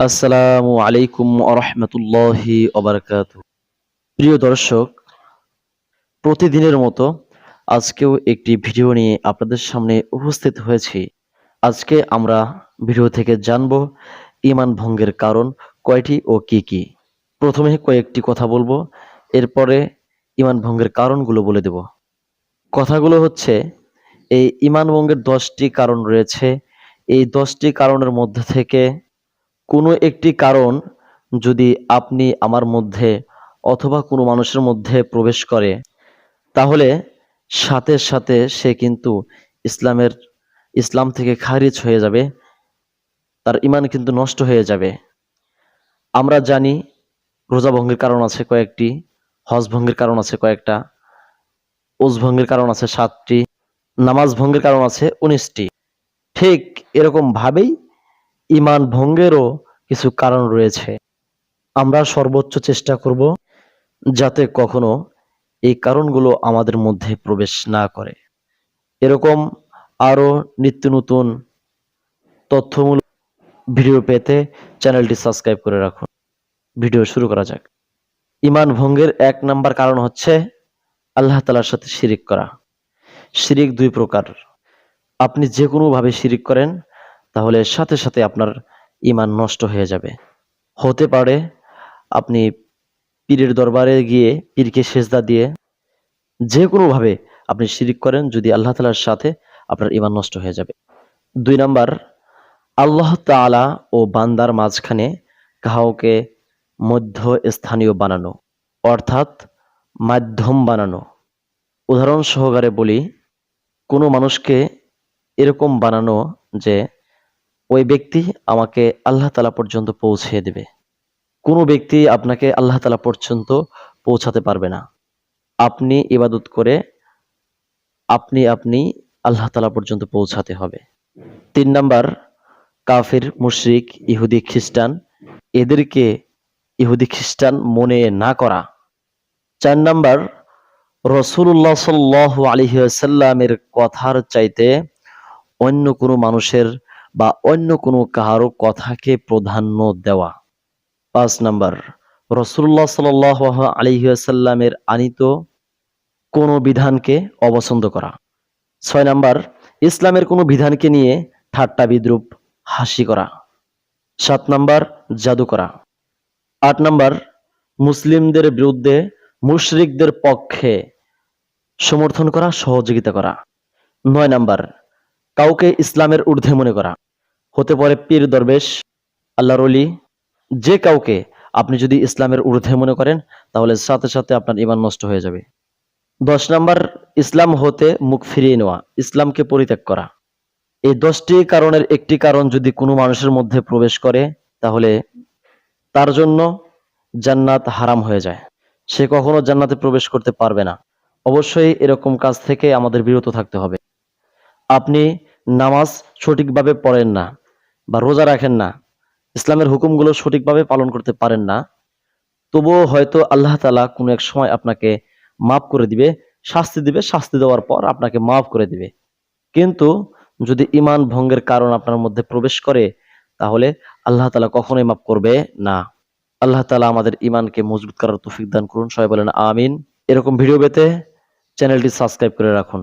আসসালামু আলাইকুম আরহামতুল্লাহি অবরাকাত প্রিয় দর্শক, প্রতিদিনের মতো আজকেও একটি ভিডিও নিয়ে আপনাদের সামনে উপস্থিত হয়েছি। আজকে আমরা ভিডিও থেকে জানব ইমান ভঙ্গের কারণ কয়টি ও কি কি। প্রথমে কয়েকটি কথা বলব, এরপরে ইমান ভঙ্গের কারণগুলো বলে দেব। কথাগুলো হচ্ছে, এই ইমান ভঙ্গের দশটি কারণ রয়েছে। এই দশটি কারণের মধ্যে থেকে কোনো একটি কারণ যদি আপনি আমার মধ্যে অথবা কোনো মানুষের মধ্যে প্রবেশ করে, তাহলে সাথে সাথে সে কিন্তু ইসলামের, ইসলাম থেকে খারিজ হয়ে যাবে, তার ইমান কিন্তু নষ্ট হয়ে যাবে। আমরা জানি রোজা ভঙ্গের কারণ আছে কয়েকটি, হজ ভঙ্গের কারণ আছে কয়েকটা ওজ ভঙ্গের কারণ আছে সাতটি, নামাজ ভঙ্গের কারণ আছে উনিশটি। ঠিক এরকম ভাবেই ইমান ভঙ্গেরও কিছু কারণ রয়েছে। আমরা সর্বোচ্চ চেষ্টা করব যাতে কখনো এই কারণগুলো আমাদের মধ্যে প্রবেশ না করে। এরকম আরও নিত্য নতুন তথ্যমূলক ভিডিও পেতে চ্যানেলটি সাবস্ক্রাইব করে রাখুন। ভিডিও শুরু করা যাক। ইমান ভঙ্গের এক নাম্বার কারণ হচ্ছে আল্লাহ তালার সাথে শিরিক করা। শিরিক দুই প্রকার। আপনি যে কোনোভাবে শিরিক করেন তাহলে সাথে সাথে আপনার ইমান নষ্ট হয়ে যাবে। হতে পারে আপনি পীরের দরবারে গিয়ে পীরকে সেজদা দিয়ে যে কোনোভাবে আপনি শিরিক করেন, যদি আল্লাহ তালার সাথে আপনার ইমান নষ্ট হয়ে যাবে। দুই নাম্বার, আল্লাহ তাআলা ও বান্দার মাঝখানে কাউকে মধ্য স্থানীয় বানানো, অর্থাৎ মাধ্যম বানানো। উদাহরণ সহকারে বলি, কোনো মানুষকে এরকম বানানো যে ওই ব্যক্তি আমাকে আল্লাহ তালা পর্যন্ত পৌঁছে দেবে। কোনো ব্যক্তি আপনাকে আল্লাহ তালা পর্যন্ত পৌঁছাতে পারবে না। আপনি ইবাদত করে আপনি আপনি আল্লাহ তালা পর্যন্ত পৌঁছাতে হবে। তিন নাম্বার, কাফির, মুশরিক, ইহুদি, খ্রিস্টান, এদেরকে ইহুদি, খ্রিস্টান মনে না করা। চার নাম্বার রসুল্লাহ সাল্লাহ আলহিসাল্লামের কথার চাইতে অন্য কোনো মানুষের বা অন্য কোনো কাহারও কথাকে প্রাধান্য দেওয়া। পাঁচ নাম্বার, রসুল্লাহ সাল আলিহাসাল্লামের আনিত কোনো বিধানকে অপছন্দ করা। ছয় নাম্বার, ইসলামের কোনো বিধানকে নিয়ে ঠাট্টা বিদ্রুপ, হাসি করা। সাত নাম্বার, জাদু করা। আট নাম্বার, মুসলিমদের বিরুদ্ধে মুশরিকদের পক্ষে সমর্থন করা, সহযোগিতা করা। নয় নাম্বার কাউকে ইসলামের ঊর্ধ্বে মনে করা। হতে পারে পীর, দরবেশ, আল্লাহর অলি যে কাউকে আপনি যদি ইসলামের ঊর্ধ্বে মনে করেন, তাহলে সাথে সাথে আপনার ইমান নষ্ট হয়ে যাবে। দশ নাম্বার, ইসলাম হতে মুখ ফিরিয়ে নেওয়া, ইসলামকে পরিত্যাগ করা। এই দশটি কারণের একটি কারণ যদি কোনো মানুষের মধ্যে প্রবেশ করে, তাহলে তার জন্য জান্নাত হারাম হয়ে যায়। সে কখনো জান্নাতে প্রবেশ করতে পারবে না। অবশ্যই এরকম কাজ থেকে আমাদের বিরত থাকতে হবে। আপনি নামাজ সঠিকভাবে পড়েন না বা রোজা রাখেন না, ইসলামের হুকুমগুলো সঠিকভাবে পালন করতে পারেন না, তবুও হয়তো আল্লাহ তালা কোনো এক সময় আপনাকে মাফ করে দিবে, শাস্তি দিবে, শাস্তি দেওয়ার পর আপনাকে মাফ করে দিবে। কিন্তু যদি ইমান ভঙ্গের কারণ আপনার মধ্যে প্রবেশ করে, তাহলে আল্লাহ তালা কখনোই মাফ করবে না। আল্লাহ তালা আমাদের ইমানকে মজবুত করার তৌফিক দান করুন। সবাই বলেন আমিন। এরকম ভিডিও পেতে চ্যানেলটি সাবস্ক্রাইব করে রাখুন।